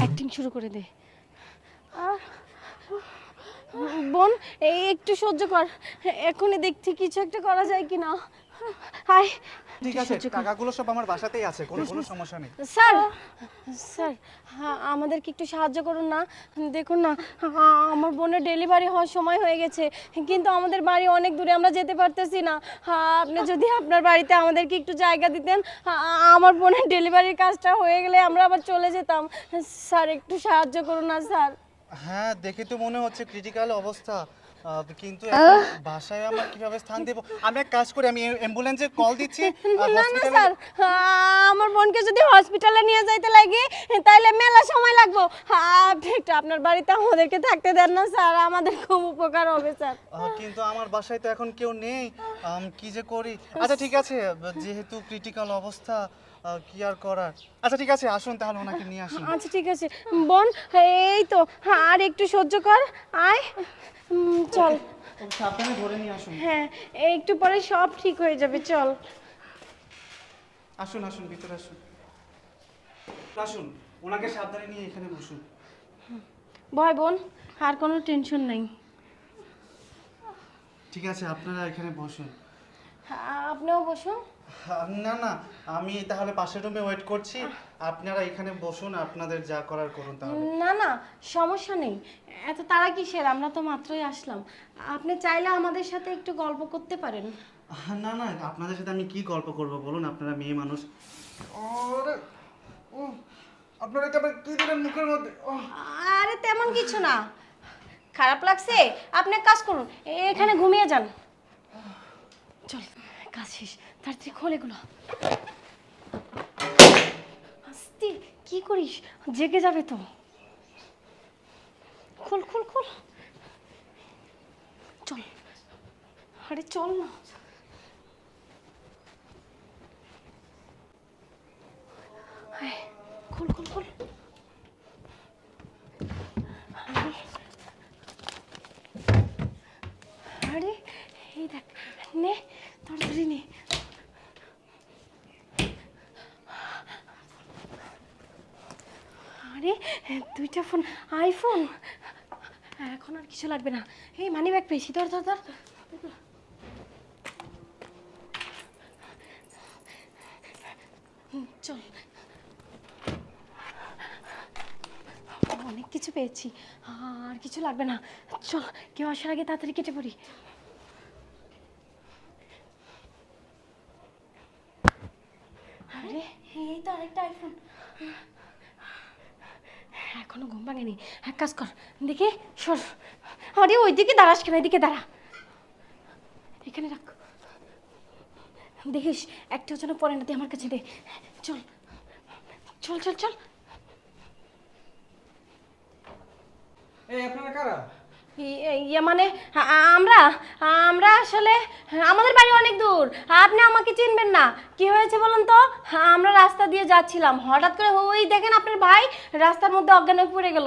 Acting শুরু করে দে। বোন এই একটু সহ্য কর। এখনই দেখছি কিছু একটা করা যায় কি না হাই। ঠিক আছে টাকাগুলো সব আমার বাসাতেই আছে কোনো কোনো সমস্যা নেই। স্যার স্যার আমাদেরকে একটু সাহায্য করুন না। দেখুন না আমার বোনের ডেলিভারি হওয়ার সময় হয়ে গেছে কিন্তু আমাদের বাড়ি অনেক দূরে আমরা যেতে পারতেছি না। আপনি যদি আপনার বাড়িতে আমাদেরকে একটু জায়গা দিতেন আমার বোনের ডেলিভারির কাজটা হয়ে গেলে আমরা আবার চলে যেতাম। স্যার একটু সাহায্য করুন না স্যার। হ্যাঁ দেখে তো মনে হচ্ছে ক্রিটিক্যাল অবস্থা। কিন্তু ভাষায় আমার কীভাবে স্থান দেব? আমি এক কাজ করি আমি অ্যাম্বুলেন্সে কল দিচ্ছি না না স্যার। আমার বোনকে যদি হসপিটালে নিয়ে যাইতে লাগে তাহলে মেলা সময় লাগবো। আপনি একটু আপনার বাড়িতে আমাদেরকে থাকতে দেন না স্যার। আমাদের খুব উপকার হবে স্যার। কিন্তু আমার বাসায় তো এখন কেউ নেই। আম, কি যে করি? আচ্ছা ঠিক আছে যেহেতু ক্রিটিক্যাল অবস্থা কি আর করার? আচ্ছা ঠিক আছে আসুন তাহলে ওনাকে নিয়ে আসুন আচ্ছা ঠিক আছে। বোন এই তো আর একটু সহ্য কর। আয়। চল। সাবধানে ধরে নিয়ে আসুন। হ্যাঁ একটু পরে সব ঠিক হয়ে যাবে চল। আসুন আসুন ভিতরে আসুন। আসুন ওনাকে সাবধানে নিয়ে এখানে বসুন। ভয় বোন আর কোনো টেনশন নেই। ঠিক আছে আপনারা এখানে বসুন। আপনিও বসুন। না না আমি তাহলে পাশের রুমে ওয়েট করছি। আপনারা এখানে বসুন আপনাদের যা করার করুন তাহলে। না না সমস্যা নেই। এত তারা কিসের? আমরা তো মাত্রই আসলাম। আপনি চাইলে আমাদের সাথে একটু গল্প করতে পারেন। না না আপনাদের সাথে আমি কি গল্প করব বলুন? আপনারা মেয়ে মানুষ। ওরে, উহ, আপনারা এটা কি দিলেন মুখের মধ্যে? আরে তেমন কিছু না। খারাপ লাগছে? আপনি এক কাজ করুন এখানে ঘুমিয়ে যান। চল। কাজ শেষ তাড়াতাড়ি খোল এগুলো আস্তে, কি করিস? জেগে যাবে তো। খোল খোল খোল। চল। আরে চল না আয়, খোল খোল খোল আরে এই দেখ নে তাড়াতাড়ি নে আরে দুইটা ফোন, আইফোন? এখন আর কিছু লাগবে না। এই মানি ব্যাগ পেয়েছি, ধর ধর ধর। চল। অনেক কিছু পেয়েছি, আর কিছু লাগবে না। চল, কেউ আসার আগে তাড়াতাড়ি কেটে পড়ি। আরে, এই তো আরেকটা আইফোন। এখনও ঘুম ভাঙেনি। এক কাজ কর, দেখি, সর। আরে ওইদিকে দাঁড়াস কেন এদিকে দাঁড়া। এখানে রাখ। দেখিস একটাও যেন পরে না, তুই আমার কাছে দে। চল। চল চল চল। এই, আপনারা কারা? ইয়ে মানে আমরা আমরা আসলে আমাদের বাড়ি অনেক দূর আপনি আমাকে চিনবেন না। কি হয়েছে বলুন তো? আমরা রাস্তা দিয়ে যাচ্ছিলাম হঠাৎ করে ওই দেখেন আপনার ভাই রাস্তার মধ্যে অজ্ঞান হয়ে পড়ে গেল।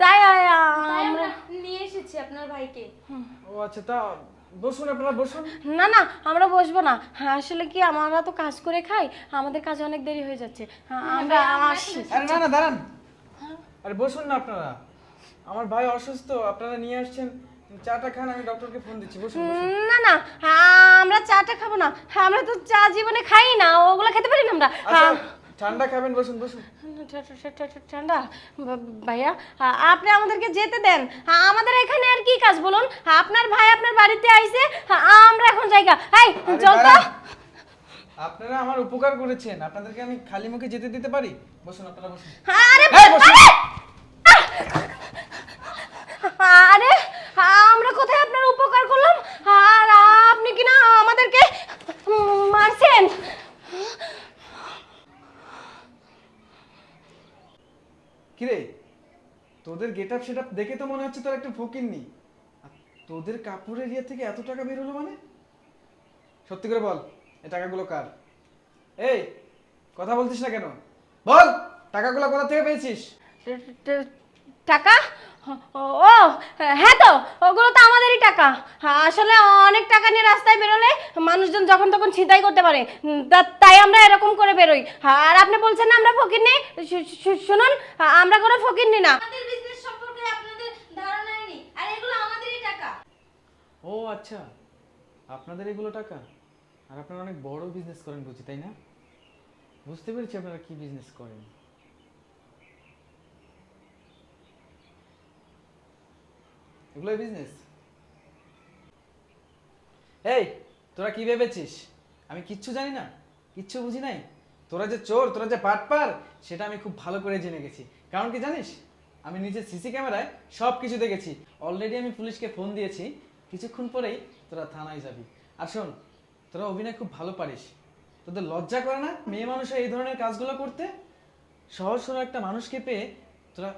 তাই আমরা নিয়ে এসেছি আপনার ভাইকে। ও আচ্ছা তা বসুন আপনারা বসুন। না না আমরা বসবো না। আসলে কি আমরা তো কাজ করে খাই আমাদের কাজে অনেক দেরি হয়ে যাচ্ছে। আমরা আসি। আরে না না দাঁড়ান। আরে বসুন না আপনারা। আমার ভাই অসুস্থ আপনারা নিয়ে আসছেন চাটা খান আমি ডক্টরকে ফোন দিচ্ছি বসুন না না আমরা চাটা খাব না আমরা তো চা জীবনে খাই না ওগুলো খেতে পারি না আমরা? আচ্ছা ঠান্ডা খাবেন বসুন বসুন। ঠান্ডা ভাইয়া আপনি আমাদেরকে যেতে দেন। আমাদের এখানে আর কি কাজ বলুন? আপনার ভাই আপনার বাড়িতে আইছে আমরা এখন জায়গা। এই চল তো আপনারা আমার উপকার করেছেন আপনাদেরকে আমি খালি মুখে যেতে দিতে পারি? বসুন আপনারা বসুন। আরে আমরা কোথায় আপনার উপকার করলাম আর আপনি কি না আমাদেরকে উম, মারছেন কিরে তোদের গেট আপ সেট দেখে তো মনে হচ্ছে তোর একটা ফকির নি তোদের কাপড়ের ইয়ে থেকে এত টাকা বের হলো মানে? সত্যি করে বল এই টাকাগুলো কার? এই, কথা বলছিস না কেন? বল, টাকাগুলো কোথা থেকে পেয়েছিস? টাকা? ও হ্যাঁ তো, ওগুলো তো আমাদেরই টাকা। আসলে অনেক টাকা নিয়ে রাস্তায় বেরোলে মানুষজন যখন তখন ছিনতাই করতে পারে। তাই আমরা এরকম করে বেরোই। আর আপনি বলছেন না আমরা ফকির নেই শুনুন, আমরা কোনো ফকির নি না আমাদের বিজনেস সম্পর্কে আপনাদের ধারণাই নেই আর এগুলো আমাদেরই টাকা ও আচ্ছা। আপনাদের এগুলো টাকা? আর আপনারা অনেক বড় বিজনেস করেন বুঝি, তাই না? বুঝতে পেরেছি আপনারা কি বিজনেস করেন। এগুলোই বিজনেস এই, তোরা কি ভেবেছিস? আমি কিচ্ছু জানি না, কিচ্ছু বুঝি নাই। তোরা যে চোর, তোরা যে পাট পাটপার সেটা আমি খুব ভালো করে জেনে গেছি। কারণ কি জানিস? আমি নিজের সিসি ক্যামেরায় সব কিছু দেখেছি। অলরেডি আমি পুলিশকে ফোন দিয়েছি কিছুক্ষণ পরেই তোরা থানায় যাবি। আর শোন, তোরা অভিনয় খুব ভালো পারিস। তোদের লজ্জা করে না মেয়ে মানুষের এই ধরনের কাজগুলো করতে? সহজ সরল একটা মানুষকে পেয়ে তোরা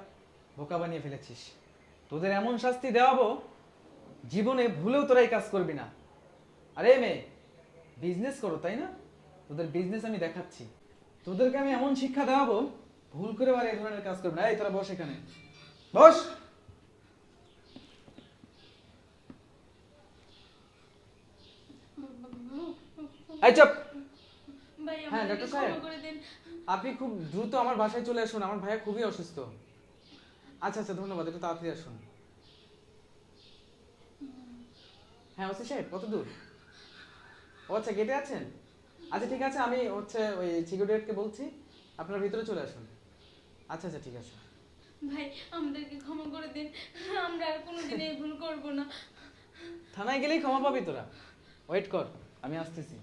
বোকা বানিয়ে ফেলেছিস। তোদের এমন শাস্তি দেওয়াবো, জীবনে ভুলেও তোরা এই কাজ করবি না। আরে মেয়ে বিজনেস করো, তাই না? তোদের বিজনেস আমি দেখাচ্ছি। তোদেরকে আমি এমন শিক্ষা দেওয়াবো, ভুল করে আর এই ধরনের কাজ করবে না। এই তোরা বস এখানে। বস এই চুপ ভাই হ্যাঁ, আমাদেরকে ডাক্তার সাহেব। ক্ষমা করে দিন আপনি খুব দ্রুত আমার বাসায় চলে আসুন আমার ভাইয়া খুবই অসুস্থ। আচ্ছা আচ্ছা ধন্যবাদ একটু তাড়াতাড়ি আসুন। হ্যাঁ ওসি সাহেব কত দূর? ও আচ্ছা গেটে আছেন? আচ্ছা ঠিক আছে আমি হচ্ছে ওই সিকিউরিটিকে বলছি আপনার ভিতরে চলে আসুন। আচ্ছা আচ্ছা ঠিক আছে। ভাই আমাদেরকে ক্ষমা করে দিন আমরা আর কোনোদিন এই ভুল করব না। থানায় গেলেই ক্ষমা পাবি তোরা। ওয়েট কর আমি আসতেছি।